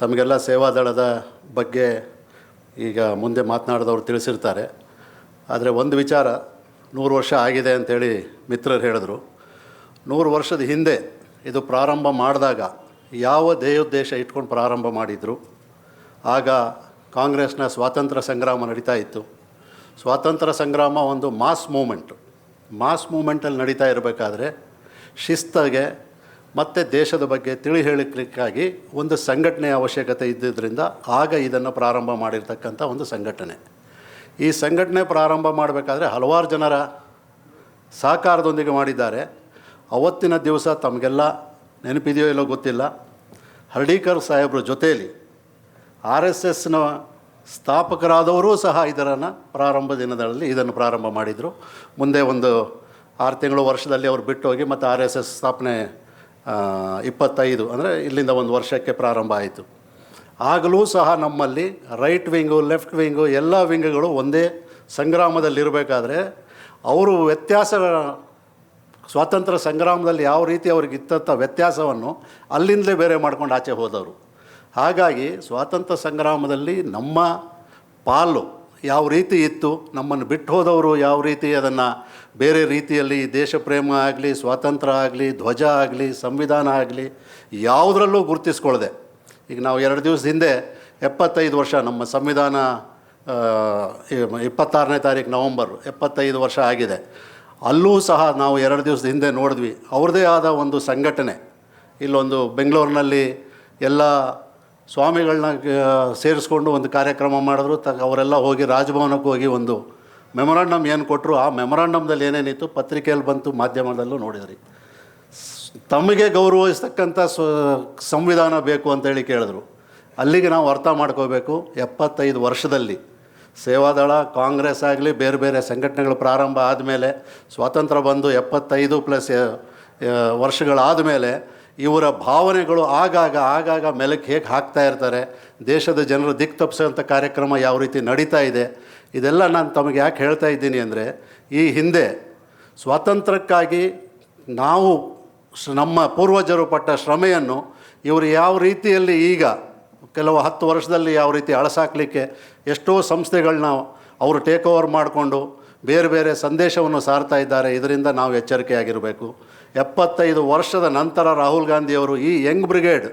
ತಮಗೆಲ್ಲ ಸೇವಾದಳದ ಬಗ್ಗೆ ಈಗ ಮುಂದೆ ಮಾತನಾಡಿದವರು ತಿಳಿಸಿರ್ತಾರೆ. ಆದರೆ ಒಂದು ವಿಚಾರ ನೂರು ವರ್ಷ ಆಗಿದೆ ಅಂತೇಳಿ ಮಿತ್ರರು ಹೇಳಿದ್ರು. ನೂರು ವರ್ಷದ ಹಿಂದೆ ಇದು ಪ್ರಾರಂಭ ಮಾಡಿದಾಗ ಯಾವ ಧ್ಯೇಯೋದ್ದೇಶ ಇಟ್ಕೊಂಡು ಪ್ರಾರಂಭ ಮಾಡಿದರು? ಆಗ ಕಾಂಗ್ರೆಸ್ನ ಸ್ವಾತಂತ್ರ್ಯ ಸಂಗ್ರಾಮ ನಡೀತಾ ಇತ್ತು. ಸ್ವಾತಂತ್ರ್ಯ ಸಂಗ್ರಾಮ ಒಂದು ಮಾಸ್ ಮೂಮೆಂಟು. ಮಾಸ್ ಮೂಮೆಂಟಲ್ಲಿ ನಡೀತಾ ಇರಬೇಕಾದ್ರೆ ಶಿಸ್ತಾಗೆ ಮತ್ತು ದೇಶದ ಬಗ್ಗೆ ತಿಳಿ ಹೇಳಿಕ್ಕಾಗಿ ಒಂದು ಸಂಘಟನೆಯ ಅವಶ್ಯಕತೆ ಇದ್ದಿದ್ದರಿಂದ ಆಗ ಇದನ್ನು ಪ್ರಾರಂಭ ಮಾಡಿರ್ತಕ್ಕಂಥ ಒಂದು ಸಂಘಟನೆ. ಈ ಸಂಘಟನೆ ಪ್ರಾರಂಭ ಮಾಡಬೇಕಾದ್ರೆ ಹಲವಾರು ಜನರ ಸಹಕಾರದೊಂದಿಗೆ ಮಾಡಿದ್ದಾರೆ. ಅವತ್ತಿನ ದಿವಸ ತಮಗೆಲ್ಲ ನೆನಪಿದೆಯೋ ಇಲ್ಲೋ ಗೊತ್ತಿಲ್ಲ. ಹರ್ಡೀಕರ್ ಸಾಹೇಬ್ರ ಜೊತೆಯಲ್ಲಿ ಆರ್ ಎಸ್ ಎಸ್ನ ಸ್ಥಾಪಕರಾದವರೂ ಸಹ ಇದರನ್ನು ಪ್ರಾರಂಭ ದಿನದಲ್ಲಿ ಇದನ್ನು ಪ್ರಾರಂಭ ಮಾಡಿದರು. ಮುಂದೆ ಒಂದು ಆರು ತಿಂಗಳು ವರ್ಷದಲ್ಲಿ ಅವರು ಬಿಟ್ಟು ಹೋಗಿ ಮತ್ತು ಆರ್ ಎಸ್ ಎಸ್ ಸ್ಥಾಪನೆ ಇಪ್ಪತ್ತೈದು, ಅಂದರೆ ಇಲ್ಲಿಂದ ಒಂದು ವರ್ಷಕ್ಕೆ ಪ್ರಾರಂಭ ಆಯಿತು. ಆಗಲೂ ಸಹ ನಮ್ಮಲ್ಲಿ ರೈಟ್ ವಿಂಗು ಲೆಫ್ಟ್ ವಿಂಗು ಎಲ್ಲ ವಿಂಗ್ಗಳು ಒಂದೇ ಸಂಗ್ರಾಮದಲ್ಲಿರಬೇಕಾದ್ರೆ ಅವರು ವ್ಯತ್ಯಾಸ ಸ್ವಾತಂತ್ರ್ಯ ಸಂಗ್ರಾಮದಲ್ಲಿ ಯಾವ ರೀತಿ ಅವ್ರಿಗೆ ಇತ್ತಂಥ ವ್ಯತ್ಯಾಸವನ್ನು ಅಲ್ಲಿಂದಲೇ ಬೇರೆ ಮಾಡ್ಕೊಂಡು ಆಚೆ ಹೋದವರು. ಹಾಗಾಗಿ ಸ್ವಾತಂತ್ರ್ಯ ಸಂಗ್ರಾಮದಲ್ಲಿ ನಮ್ಮ ಪಾಲು ಯಾವ ರೀತಿ ಇತ್ತು, ನಮ್ಮನ್ನು ಬಿಟ್ಟು ಹೋದವರು ಯಾವ ರೀತಿ, ಅದನ್ನು ಬೇರೆ ರೀತಿಯಲ್ಲಿ ದೇಶ ಪ್ರೇಮ ಆಗಲಿ, ಸ್ವಾತಂತ್ರ್ಯ ಆಗಲಿ, ಧ್ವಜ ಆಗಲಿ, ಸಂವಿಧಾನ ಆಗಲಿ ಯಾವುದರಲ್ಲೂ ಗುರುತಿಸ್ಕೊಳ್ಳದೆ ಈಗ ನಾವು ಎರಡು ದಿವಸ ಹಿಂದೆ ಎಪ್ಪತ್ತೈದು ವರ್ಷ ನಮ್ಮ ಸಂವಿಧಾನ ಇಪ್ಪತ್ತಾರನೇ ತಾರೀಕು ನವಂಬರ್, ಎಪ್ಪತ್ತೈದು ವರ್ಷ ಆಗಿದೆ. ಅಲ್ಲೂ ಸಹ ನಾವು ಎರಡು ದಿವಸದ ಹಿಂದೆ ನೋಡಿದ್ವಿ, ಅವ್ರದ್ದೇ ಆದ ಒಂದು ಸಂಘಟನೆ. ಇಲ್ಲೊಂದು ಬೆಂಗಳೂರಿನಲ್ಲಿ ಎಲ್ಲ ಸ್ವಾಮಿಗಳನ್ನ ಸೇರಿಸ್ಕೊಂಡು ಒಂದು ಕಾರ್ಯಕ್ರಮ ಮಾಡಿದ್ರು. ತ, ಅವರೆಲ್ಲ ಹೋಗಿ ರಾಜಭವನಕ್ಕೆ ಹೋಗಿ ಒಂದು ಮೆಮೊರಾಂಡಮ್ ಏನು ಕೊಟ್ಟರು ಆ ಮೆಮೊರಾಂಡಮ್ದಲ್ಲಿ ಏನೇನಿತ್ತು ಪತ್ರಿಕೆಯಲ್ಲಿ ಬಂತು, ಮಾಧ್ಯಮದಲ್ಲೂ ನೋಡಿದ್ರಿ. ತಮಗೆ ಗೌರವಿಸ್ತಕ್ಕಂಥ ಸ್ವ, ಸಂವಿಧಾನ ಬೇಕು ಅಂತೇಳಿ ಕೇಳಿದ್ರು. ಅಲ್ಲಿಗೆ ನಾವು ಅರ್ಥ ಮಾಡ್ಕೋಬೇಕು. ಎಪ್ಪತ್ತೈದು ವರ್ಷದಲ್ಲಿ ಸೇವಾದಳ, ಕಾಂಗ್ರೆಸ್ ಆಗಲಿ, ಬೇರೆ ಬೇರೆ ಸಂಘಟನೆಗಳು ಪ್ರಾರಂಭ ಆದಮೇಲೆ, ಸ್ವಾತಂತ್ರ್ಯ ಬಂದು ಎಪ್ಪತ್ತೈದು ಪ್ಲಸ್ ವರ್ಷಗಳಾದ ಮೇಲೆ ಇವರ ಭಾವನೆಗಳು ಆಗಾಗ ಆಗಾಗ ಮೆಲಕ್ಕೆ ಹೇಗೆ ಹಾಕ್ತಾ ಇರ್ತಾರೆ, ದೇಶದ ಜನರು ದಿಕ್ಕು ತಪ್ಪಿಸೋಂಥ ಕಾರ್ಯಕ್ರಮ ಯಾವ ರೀತಿ ನಡೀತಾ ಇದೆ, ಇದೆಲ್ಲ ನಾನು ತಮಗೆ ಯಾಕೆ ಹೇಳ್ತಾ ಇದ್ದೀನಿ ಅಂದರೆ, ಈ ಹಿಂದೆ ಸ್ವಾತಂತ್ರ್ಯಕ್ಕಾಗಿ ನಾವು ನಮ್ಮ ಪೂರ್ವಜರು ಪಟ್ಟ ಶ್ರಮೆಯನ್ನು ಇವರು ಯಾವ ರೀತಿಯಲ್ಲಿ ಈಗ ಕೆಲವು ಹತ್ತು ವರ್ಷದಲ್ಲಿ ಯಾವ ರೀತಿ ಅಳಸಾಕಲಿಕ್ಕೆ ಎಷ್ಟೋ ಸಂಸ್ಥೆಗಳನ್ನ ಅವರು ಟೇಕ್ ಓವರ್ ಮಾಡಿಕೊಂಡು ಬೇರೆ ಬೇರೆ ಸಂದೇಶವನ್ನು ಸಾರ್ತಾ ಇದ್ದಾರೆ. ಇದರಿಂದ ನಾವು ಎಚ್ಚರಿಕೆಯಾಗಿರಬೇಕು. ಎಪ್ಪತ್ತೈದು ವರ್ಷದ ನಂತರ ರಾಹುಲ್ ಗಾಂಧಿಯವರು ಈ ಯಂಗ್ ಬ್ರಿಗೇಡ್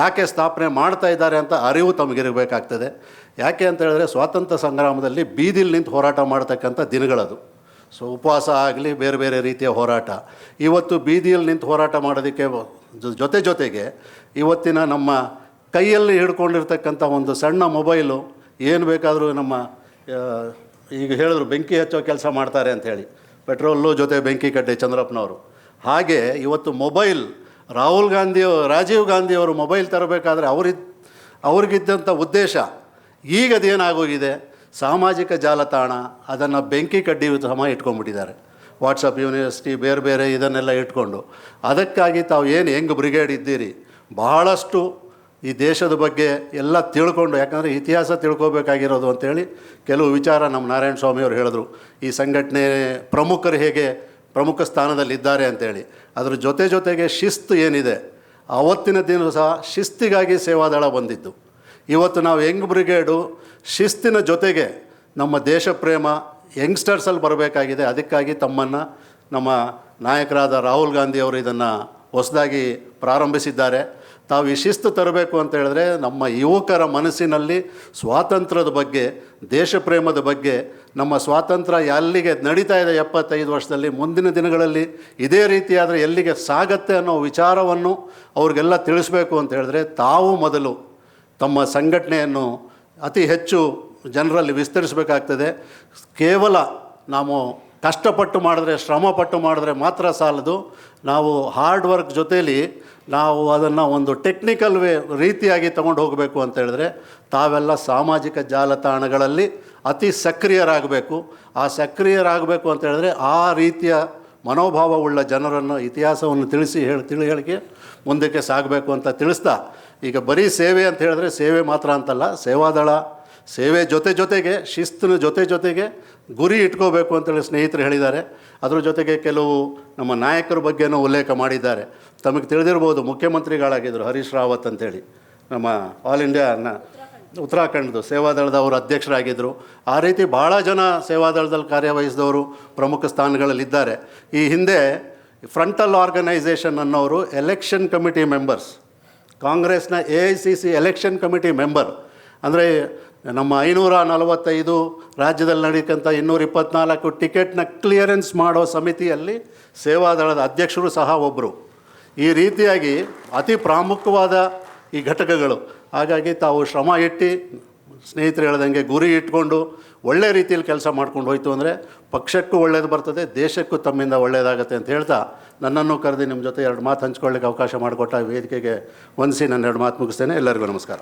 ಯಾಕೆ ಸ್ಥಾಪನೆ ಮಾಡ್ತಾ ಇದ್ದಾರೆ ಅಂತ ಅರಿವು ತಮಗಿರಬೇಕಾಗ್ತದೆ. ಯಾಕೆ ಅಂತ ಹೇಳಿದ್ರೆ ಸ್ವಾತಂತ್ರ್ಯ ಸಂಗ್ರಾಮದಲ್ಲಿ ಬೀದಿಲಿ ನಿಂತು ಹೋರಾಟ ಮಾಡ್ತಕ್ಕಂಥ ದಿನಗಳದು. ಸೊ ಉಪವಾಸ ಆಗಲಿ, ಬೇರೆ ಬೇರೆ ರೀತಿಯ ಹೋರಾಟ. ಇವತ್ತು ಬೀದಿಯಲ್ಲಿ ನಿಂತು ಹೋರಾಟ ಮಾಡೋದಕ್ಕೆ ಜೊತೆ ಜೊತೆಗೆ ಇವತ್ತಿನ ನಮ್ಮ ಕೈಯಲ್ಲಿ ಹಿಡ್ಕೊಂಡಿರ್ತಕ್ಕಂಥ ಒಂದು ಸಣ್ಣ ಮೊಬೈಲು, ಏನು ಬೇಕಾದರೂ ನಮ್ಮ ಈಗ ಹೇಳಿದ್ರು ಬೆಂಕಿ ಹಚ್ಚೋ ಕೆಲಸ ಮಾಡ್ತಾರೆ ಅಂಥೇಳಿ ಪೆಟ್ರೋಲು ಜೊತೆ ಬೆಂಕಿ ಕಡ್ಡೆ ಚಂದ್ರಪ್ಪನವರು. ಹಾಗೆ ಇವತ್ತು ಮೊಬೈಲ್, ರಾಹುಲ್ ಗಾಂಧಿ ರಾಜೀವ್ ಗಾಂಧಿಯವರು ಮೊಬೈಲ್ ತರಬೇಕಾದ್ರೆ ಅವ್ರಿದ್ ಅವ್ರಿಗಿದ್ದಂಥ ಉದ್ದೇಶ. ಈಗ ಅದೇನಾಗೋಗಿದೆ? ಸಾಮಾಜಿಕ ಜಾಲತಾಣ, ಅದನ್ನು ಬೆಂಕಿ ಕಡ್ಡಿ ಸಮ ಇಟ್ಕೊಂಡ್ಬಿಟ್ಟಿದ್ದಾರೆ. ವಾಟ್ಸಪ್ ಯೂನಿವರ್ಸಿಟಿ ಬೇರೆ ಬೇರೆ ಇದನ್ನೆಲ್ಲ ಇಟ್ಕೊಂಡು. ಅದಕ್ಕಾಗಿ ತಾವು ಏನು ಹೆಂಗೆ ಬ್ರಿಗೇಡ್ ಇದ್ದೀರಿ? ಬಹಳಷ್ಟು ಈ ದೇಶದ ಬಗ್ಗೆ ಎಲ್ಲ ತಿಳ್ಕೊಂಡು, ಯಾಕಂದರೆ ಇತಿಹಾಸ ತಿಳ್ಕೋಬೇಕಾಗಿರೋದು ಅಂತೇಳಿ ಕೆಲವು ವಿಚಾರ ನಮ್ಮ ನಾರಾಯಣ ಸ್ವಾಮಿಯವರು ಹೇಳಿದ್ರು. ಈ ಸಂಘಟನೆ ಪ್ರಮುಖರು ಹೇಗೆ ಪ್ರಮುಖ ಸ್ಥಾನದಲ್ಲಿದ್ದಾರೆ ಅಂತೇಳಿ. ಅದರ ಜೊತೆ ಜೊತೆಗೆ ಶಿಸ್ತು ಏನಿದೆ, ಅವತ್ತಿನ ದಿನ ಸಹ ಶಿಸ್ತಿಗಾಗಿ ಸೇವಾದಳ ಬಂದಿದ್ದು ಇವತ್ತು ನಾವು ಯಂಗ್ ಬ್ರಿಗೇಡು ಶಿಸ್ತಿನ ಜೊತೆಗೆ ನಮ್ಮ ದೇಶ ಪ್ರೇಮ ಯಂಗ್ಸ್ಟರ್ಸಲ್ಲಿ ಬರಬೇಕಾಗಿದೆ. ಅದಕ್ಕಾಗಿ ತಮ್ಮನ್ನು ನಮ್ಮ ನಾಯಕರಾದ ರಾಹುಲ್ ಗಾಂಧಿಯವರು ಇದನ್ನು ಹೊಸದಾಗಿ ಪ್ರಾರಂಭಿಸಿದ್ದಾರೆ. ತಾವು ಈ ಶಿಸ್ತು ತರಬೇಕು ಅಂತ ಹೇಳಿದ್ರೆ ನಮ್ಮ ಯುವಕರ ಮನಸ್ಸಿನಲ್ಲಿ ಸ್ವಾತಂತ್ರ್ಯದ ಬಗ್ಗೆ ದೇಶ ಪ್ರೇಮದ ಬಗ್ಗೆ, ನಮ್ಮ ಸ್ವಾತಂತ್ರ್ಯ ಎಲ್ಲಿಗೆ ನಡೀತಾ ಇದೆ ಎಪ್ಪತ್ತೈದು ವರ್ಷದಲ್ಲಿ, ಮುಂದಿನ ದಿನಗಳಲ್ಲಿ ಇದೇ ರೀತಿಯಾದರೆ ಎಲ್ಲಿಗೆ ಸಾಗತ್ತೆ ಅನ್ನೋ ವಿಚಾರವನ್ನು ಅವ್ರಿಗೆಲ್ಲ ತಿಳಿಸ್ಬೇಕು ಅಂತ ಹೇಳಿದ್ರೆ ತಾವು ಮೊದಲು ತಮ್ಮ ಸಂಘಟನೆಯನ್ನು ಅತಿ ಹೆಚ್ಚು ಜನರಲ್ಲಿ ವಿಸ್ತರಿಸಬೇಕಾಗ್ತದೆ. ಕೇವಲ ನಾವು ಕಷ್ಟಪಟ್ಟು ಮಾಡಿದ್ರೆ, ಶ್ರಮಪಟ್ಟು ಮಾಡಿದ್ರೆ ಮಾತ್ರ ಸಾಲದು. ನಾವು ಹಾರ್ಡ್ ವರ್ಕ್ ಜೊತೇಲಿ ನಾವು ಅದನ್ನು ಒಂದು ಟೆಕ್ನಿಕಲ್ ವೇ ರೀತಿಯಾಗಿ ತಗೊಂಡು ಹೋಗಬೇಕು ಅಂತ ಹೇಳಿದ್ರೆ, ತಾವೆಲ್ಲ ಸಾಮಾಜಿಕ ಜಾಲತಾಣಗಳಲ್ಲಿ ಅತಿ ಸಕ್ರಿಯರಾಗಬೇಕು. ಆ ಸಕ್ರಿಯರಾಗಬೇಕು ಅಂತ ಹೇಳಿದ್ರೆ ಆ ರೀತಿಯ ಮನೋಭಾವವುಳ್ಳ ಜನರನ್ನು, ಇತಿಹಾಸವನ್ನು ತಿಳಿಸಿ ಹೇಳಿ, ತಿಳಿ ಹೇಳಿಕೆ ಮುಂದಕ್ಕೆ ಸಾಗಬೇಕು ಅಂತ ತಿಳಿಸ್ತಾ. ಈಗ ಬರೀ ಸೇವೆ ಅಂತ ಹೇಳಿದ್ರೆ ಸೇವೆ ಮಾತ್ರ ಅಂತಲ್ಲ, ಸೇವಾದಳ ಸೇವೆ ಜೊತೆ ಜೊತೆಗೆ, ಶಿಸ್ತಿನ ಜೊತೆ ಜೊತೆಗೆ ಗುರಿ ಇಟ್ಕೋಬೇಕು ಅಂತೇಳಿ ಸ್ನೇಹಿತರು ಹೇಳಿದ್ದಾರೆ. ಅದರ ಜೊತೆಗೆ ಕೆಲವು ನಮ್ಮ ನಾಯಕರ ಬಗ್ಗೆನೂ ಉಲ್ಲೇಖ ಮಾಡಿದ್ದಾರೆ. ತಮಗೆ ತಿಳಿದಿರ್ಬೋದು ಮುಖ್ಯಮಂತ್ರಿಗಳಾಗಿದ್ದರು ಹರೀಶ್ ರಾವತ್ ಅಂತೇಳಿ. ನಮ್ಮ ಆಲ್ ಇಂಡಿಯಾನ ಉತ್ತರಾಖಂಡದು ಸೇವಾದಳದ ಅವರು ಅಧ್ಯಕ್ಷರಾಗಿದ್ದರು ಆ ರೀತಿ ಭಾಳ ಜನ ಸೇವಾದಳದಲ್ಲಿ ಕಾರ್ಯವಹಿಸಿದವರು ಪ್ರಮುಖ ಸ್ಥಾನಗಳಲ್ಲಿದ್ದಾರೆ. ಈ ಹಿಂದೆ ಫ್ರಂಟಲ್ ಆರ್ಗನೈಸೇಷನ್ ಅನ್ನೋರು ಎಲೆಕ್ಷನ್ ಕಮಿಟಿ ಮೆಂಬರ್ಸ್ ಕಾಂಗ್ರೆಸ್ನ A I C C election committee member ಅಂದರೆ ನಮ್ಮ ಐನೂರ ನಲವತ್ತೈದು ರಾಜ್ಯದಲ್ಲಿ ನಡೀತಕ್ಕಂಥ ಇನ್ನೂರ ಇಪ್ಪತ್ನಾಲ್ಕು ಟಿಕೆಟ್ನ ಕ್ಲಿಯರೆನ್ಸ್ ಮಾಡೋ ಸಮಿತಿಯಲ್ಲಿ ಸೇವಾದಳದ ಅಧ್ಯಕ್ಷರು ಸಹ ಒಬ್ಬರು ಈ ರೀತಿಯಾಗಿ ಅತಿ ಪ್ರಾಮುಖ್ಯವಾದ ಈ ಘಟಕಗಳು. ಹಾಗಾಗಿ ತಾವು ಶ್ರಮ ಇಟ್ಟು ಸ್ನೇಹಿತರು ಹೇಳ್ದಂಗೆ ಗುರಿ ಇಟ್ಕೊಂಡು ಒಳ್ಳೆ ರೀತಿಯಲ್ಲಿ ಕೆಲಸ ಮಾಡ್ಕೊಂಡು ಹೋಯ್ತು ಅಂದರೆ ಪಕ್ಷಕ್ಕೂ ಒಳ್ಳೇದು ಬರ್ತದೆ, ದೇಶಕ್ಕೂ ತಮ್ಮಿಂದ ಒಳ್ಳೆಯದಾಗತ್ತೆ ಅಂತ ಹೇಳ್ತಾ ನನ್ನನ್ನು ಕರೆದು ನಿಮ್ಮ ಜೊತೆ ಎರಡು ಮಾತು ಹಂಚ್ಕೊಳ್ಳಿಕ್ಕೆ ಅವಕಾಶ ಮಾಡಿಕೊಟ್ಟ ವೇದಿಕೆಗೆ ವಂದಿಸಿ ನನ್ನ ಎರಡು ಮಾತು ಮುಗಿಸ್ತೇನೆ. ಎಲ್ಲರಿಗೂ ನಮಸ್ಕಾರ.